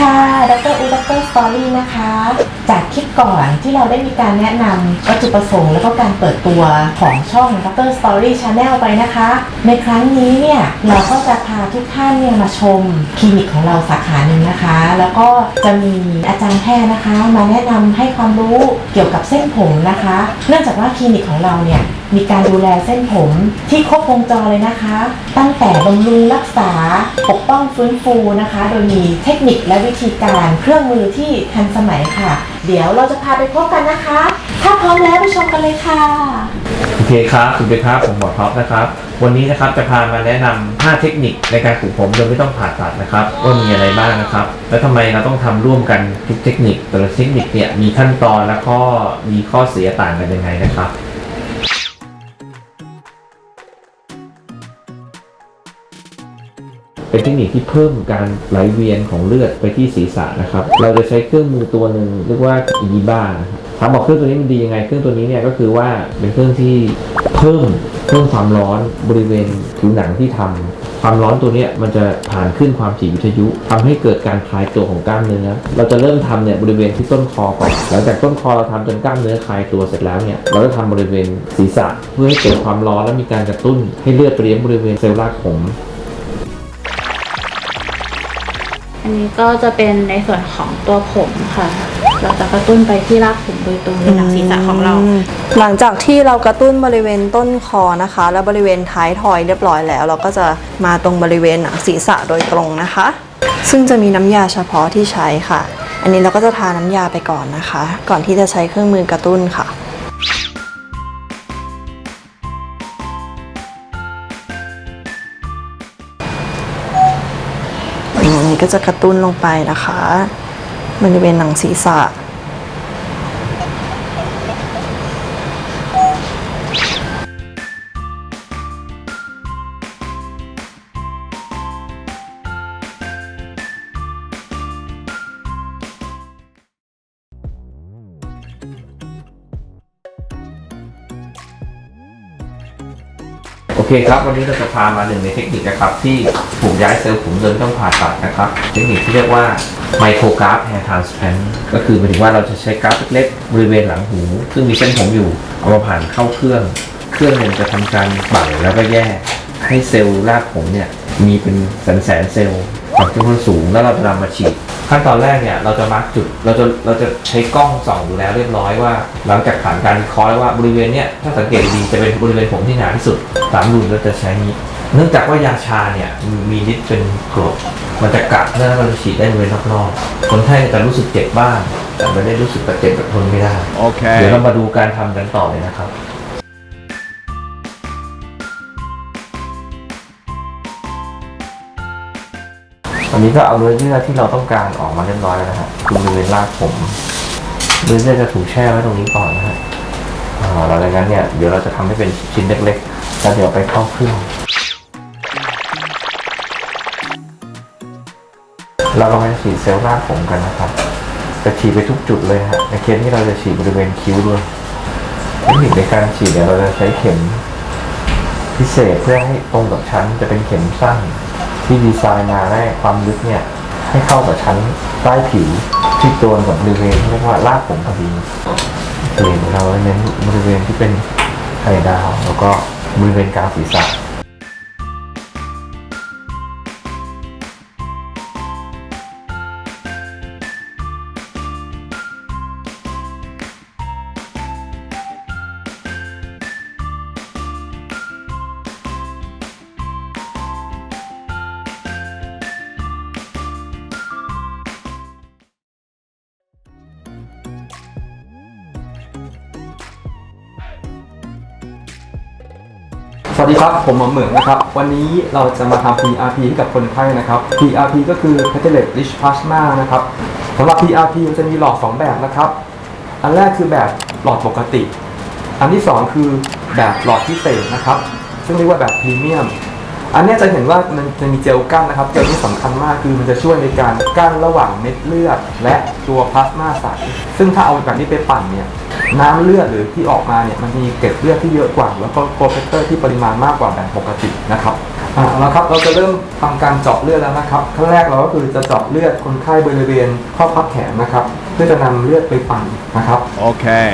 ค่ะ ดรอูดรสตอรี่นะคะ จากคลิปก่อนที่เราได้มีการแนะนำวัตถุประสงค์แล้วก็การเปิดตัวของช่องดรสตอรี่ชาแนลไปนะคะ ในครั้งนี้เนี่ยเราก็จะพาทุกท่านเนี่ยมาชมคลินิกของเราสาขาหนึ่งนะคะ แล้วก็จะมีอาจารย์แพทย์นะคะ มาแนะนำให้ความรู้เกี่ยวกับเส้นผมนะคะ เนื่องจากว่าคลินิกของเราเนี่ย มีการดูแลเส้นผมที่ครบวงจรเลยนะคะ ตั้งแต่บำรุงรักษาปกป้องฟื้นฟูนะคะ โดยมีเทคนิคและวิธีการเครื่องมือที่ทันสมัยค่ะ เดี๋ยวเราจะพาไปพบกันนะคะ ถ้าพร้อมแล้วไปชมกันเลยค่ะโอเคครับคุณเบคครับผมหมอท็อปนะครับ วันนี้นะครับจะพามาแนะนำ5เทคนิคในการปลูกผมโดยไม่ต้องผ่าตัดนะครับว่ามีอะไรบ้างนะครับ และทำไมเราต้องทำร่วมกันทุกเทคนิคแต่ละเทคนิคเนี่ยมีขั้นตอนแล้วก็มีข้อเสียต่างกันยังไงนะครับ เป็นเทคนิคที่เพิ่มการไหลเวียนของเลือดไปที่ศีรษะนะครับ เราจะใช้เครื่องมือตัวหนึ่งเรียกว่าอีบ้าถามบอกเครื่องตัวนี้มันดียังไง เครื่องตัวนี้เนี่ยก็คือว่าเป็นเครื่องที่เพิ่มเพิ่มความร้อนบริเวณผิวหนังที่ทำความร้อนตัวนี้มันจะผ่านขึ้นความถี่วิทยุทำให้เกิดการคลายตัวของกล้ามเนื้อ เราจะเริ่มทำเนี่ยบริเวณที่ต้นคอก่อน หลังจากต้นคอเราทำจนกล้ามเนื้อคลายตัวเสร็จแล้วเนี่ย เราจะทำบริเวณศีรษะ เพื่อให้เกิดความร้อนและมีการกระตุ้นให้เลือดไปเลี้ยงบริเวณเซลล์รากผม อันนี้ก็จะเป็นในส่วนของตัวผมค่ะ เราจะกระตุ้นไปที่รากผมโดยตรงในหนังศีรษะของเรา หลังจากที่เรากระตุ้นบริเวณต้นคอนะคะ และบริเวณท้ายทอยเรียบร้อยแล้ว เราก็จะมาตรงบริเวณหนังศีรษะโดยตรงนะคะ ซึ่งจะมีน้ำยาเฉพาะที่ใช้ค่ะ อันนี้เราก็จะทาน้ำยาไปก่อนนะคะ ก่อนที่จะใช้เครื่องมือกระตุ้นค่ะ ก็จะกระตุ้นลงไปนะคะบริเวณหนังศีรษะ เคครับวันนี้เราจะพามาหนึ่งในเทคนิคนะครับที่ผมย้ายเซลล์ผมโดยไม่ต้องผ่าตัดนะครับ เทคนิคที่เรียกว่าไมโครกราฟแฮร์ทรานสแพนก็คือหมายถึงว่าเราจะใช้กราฟเล็กๆบริเวณหลังหู ซึ่งมีเส้นผมอยู่ เอามาผ่านเข้าเครื่อง เครื่องหนึ่งจะทำการบั่นแล้วก็แยกให้เซลล์รากผมเนี่ยมีเป็นแสนแสนเซลล์ ความเข้มข้นสูง แล้วเราจะนำมาฉีดขั้นตอนแรกเนี่ยเราจะมาร์กจุดเราจะเราจะใช้กล้องส่องดูแล้วเรียบร้อยว่า หลังจากผ่านการวิเคราะห์แล้วว่าบริเวณเนี้ยถ้าสังเกตดีๆจะเป็นบริเวณผมที่หนาที่สุดสามรูเราจะใช้นี้ เนื่องจากว่ายาชาเนี่ยมีฤทธิ์เป็นกรดมันจะกัดแล้วมันจะฉีดได้บริเวณรอบๆคนไข้จะรู้สึกเจ็บบ้างแต่ไม่ได้รู้สึกแบบเจ็บแบบทนไม่ได้ Okay. เดี๋ยวเรามาดูการทำกันต่อเลยนะครับ อันนี้ก็เอาเนื้อเยื่อที่เราต้องการออกมาเรียบร้อยแล้วนะฮะคือบริเวณรากผมเนื้อเยื่อจะถูกแช่ไว้ตรงนี้ก่อนนะฮะหลังจากนั้นเนี่ยเดี๋ยวเราจะทำให้เป็นชิ้นเล็กๆ แล้วเดี๋ยวไปเข้าเครื่องเรากำลังจะฉีดเซลล์รากผมกันนะครับจะฉีดไปทุกจุดเลยฮะในเคสที่เราจะฉีดบริเวณคิ้วด้วยเทคนิคในการฉีดเนี่ยเราจะใช้เข็มพิเศษเพื่อให้ตรงกับชั้นจะเป็นเข็มสั้น ที่ดีไซน์มาได้ความลึกเนี่ยให้เข้ากับชั้นใต้ผิวที่ตัวนกับบริเวณเรียกว่ารากผมพอดีเห็นเราเน้นบริเวณที่เป็นไข่ดาว แล้วก็บริเวณกลางศีรษะ สวัสดีครับ ผมหมอเหมืองนะครับ วันนี้เราจะมาทำ PRP ให้กับคนไข้นะครับ PRP ก็คือ Platelet Rich Plasma นะครับสำหรับ PRP มันจะมีหลอด 2 แบบนะครับ อันแรกคือแบบหลอดปกติ อันที่ 2 คือแบบหลอดพิเศษนะครับ ซึ่งเรียกว่าแบบพรีเมียม อันนี้จะเห็นว่ามันจะมีเจลกั้นนะครับเจลที่สำคัญมากคือมันจะช่วยในการกั้นระหว่างเม็ดเลือด และตัวพลาสมาใสซึ่งถ้าเอาแบบนี้ไปปั่นเนี่ยน้ำเลือดหรือที่ออกมาเนี่ยมันมีเกล็ดเลือดที่เยอะกว่า แล้วก็โปรเฟคเตอร์ที่ปริมาณมากกว่าแบบปกตินะครับเอาละครับเราจะเริ่มทำการเจาะเลือดแล้วนะครับขั้นแรกเราก็คือจะเจาะเลือดคนไข้บริเวณข้อพับแขนนะครับ เพื่อจะนำเลือดไปปั่นนะครับ Okay.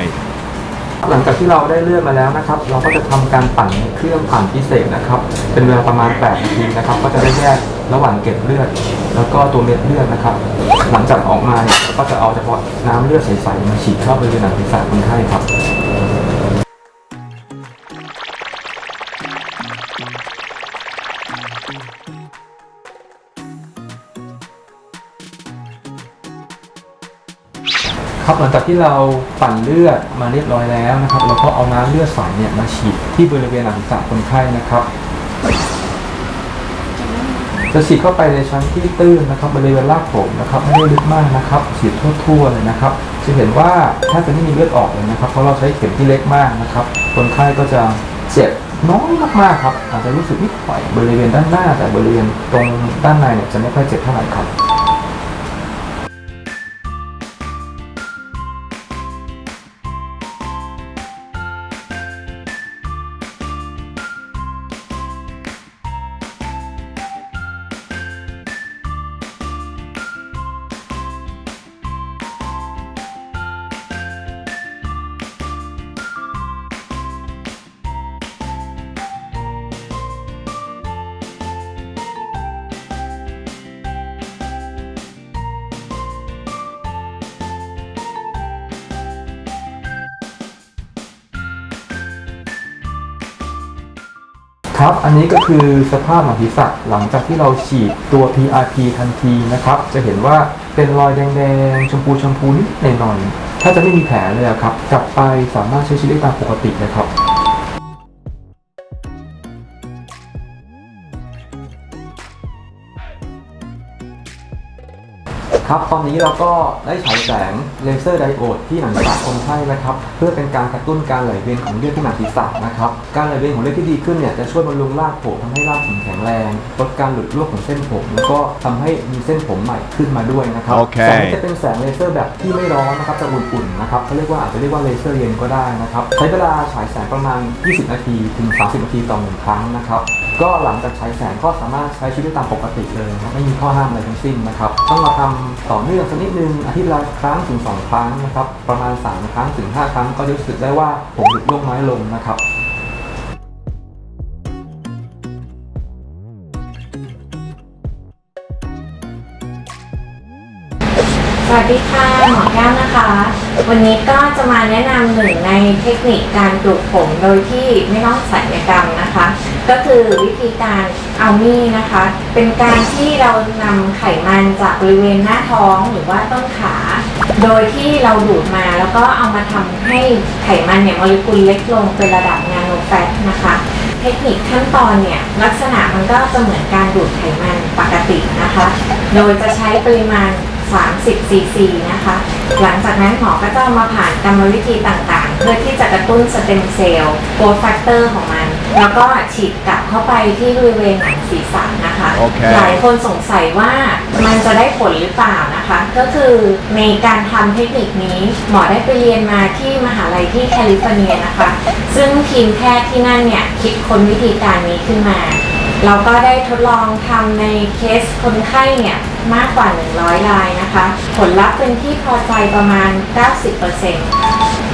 หลังจากที่เราได้เลือดมาแล้วนะครับ เราก็จะทำการปั่นเครื่องปั่นพิเศษนะครับ เป็นเวลาประมาณ8นาทีนะครับ ก็จะได้แยกระหว่างเกล็ดเลือด แล้วก็ตัวเม็ดเลือดนะครับ หลังจากออกมาเนี่ยก็จะเอาเฉพาะน้ำเลือดใสๆมาฉีดเข้าไปในหนังศีรษะคนไข้ครับ ครับหลังจากที่เราปั่นเลือดมาเรียบร้อยแล้วนะครับ เราก็เอาน้ำเลือดใสเนี่ยมาฉีดที่บริเวณหลังศีรษะคนไข้นะครับ จะฉีดเข้าไปในชั้นที่ตื้นนะครับ บริเวณรากผมนะครับไม่ได้ลึกมากนะครับฉีดทั่วๆเลยนะครับ จะเห็นว่าแทบจะไม่มีเลือดออกเลยนะครับ เพราะเราใช้เข็มที่เล็กมากนะครับ คนไข้ก็จะเจ็บน้อยมากๆครับอาจจะรู้สึกนิดหน่อยบริเวณด้านหน้า แต่บริเวณตรงด้านในเนี่ยจะไม่ค่อยเจ็บเท่าไหร่ครับ ครับ อันนี้ก็คือสภาพหนังศีรษะหลังจากที่เราฉีดตัว PRP ทันทีนะครับ จะเห็นว่าเป็นรอยแดงๆ ชมพูชมพูนิดหน่อยๆถ้าจะไม่มีแผลเลยครับ กลับไปสามารถใช้ชีวิตได้ตามปกติเลยครับ ครับตอนนี้เราก็ได้ฉายแสงเลเซอร์ไดโอดที่หนังศีรษะคนไข้นะครับเพื่อเป็นการกระตุ้นการไหลเวียนของเลือดที่หนังศีรษะนะครับการไหลเวียนของเลือดที่ดีขึ้นเนี่ยจะช่วยบำรุงรากผมทำให้รากผมแข็งแรงลดการหลุดร่วงของเส้นผม แล้วก็ทำให้มีเส้นผมใหม่ขึ้นมาด้วยนะครับโอเค แสงจะเป็นแสงเลเซอร์แบบที่ไม่ร้อนนะครับจะอุ่นๆนะครับเขาเรียกว่าอาจจะเรียกว่าเลเซอร์เย็นก็ได้นะครับใช้เวลาฉายแสงประมาณ 20 นาทีถึง 30 นาทีต่อหนึ่งครั้งนะครับ ก็หลังจากฉายแสงก็สามารถใช้ชีวิตตามปกติเลยนะครับไม่มีข้อห้ามอะไรทั้งสิ้นนะครับ ต้องมาทำต่อเนื่องสักนิดนึงอาทิตย์ละครั้งถึง 2 ครั้งนะครับ ประมาณ 3 ครั้งถึง 5 ครั้งก็รู้สึกได้ว่าผมหยุดร่วงน้อยลงนะครับสวัสดีค่ะหมอแก้วนะคะ วันนี้ก็จะมาแนะนำหนึ่งในเทคนิคการปลูกผมโดยที่ไม่ต้องศัลยกรรมนะคะ ก็คือวิธีการเอามีนะคะ เป็นการที่เรานำไขมันจากบริเวณหน้าท้องหรือว่าต้นขา โดยที่เราดูดมาแล้วก็เอามาทำให้ไขมันเนี่ยโมเลกุลเล็กลงเป็นระดับนาโนแฟตนะคะ เทคนิคขั้นตอนเนี่ยลักษณะมันก็จะเหมือนการดูดไขมันปกตินะคะ โดยจะใช้ปริมาณ 30 ซีซีนะคะ หลังจากนั้นหมอก็จะเอามาผ่านกรรมวิธีต่างๆ เพื่อที่จะกระตุ้นสเต็มเซลล์โกรแฟกเตอร์ของมัน แล้วก็ฉีดกลับเข้าไปที่บริเวณหนังศีรษะนะคะ โอเค หลายคนสงสัยว่ามันจะได้ผลหรือเปล่านะคะ ก็คือในการทำเทคนิคนี้หมอได้ไปเรียนมาที่มหาลัยที่แคลิฟอร์เนียนะคะ ซึ่งทีมแพทย์ที่นั่นเนี่ยคิดค้นวิธีการนี้ขึ้นมา เราก็ได้ทดลองทำในเคสคนไข้เนี่ยมากกว่า 100รายนะคะ ผลลัพธ์เป็นที่พอใจประมาณ 90%ค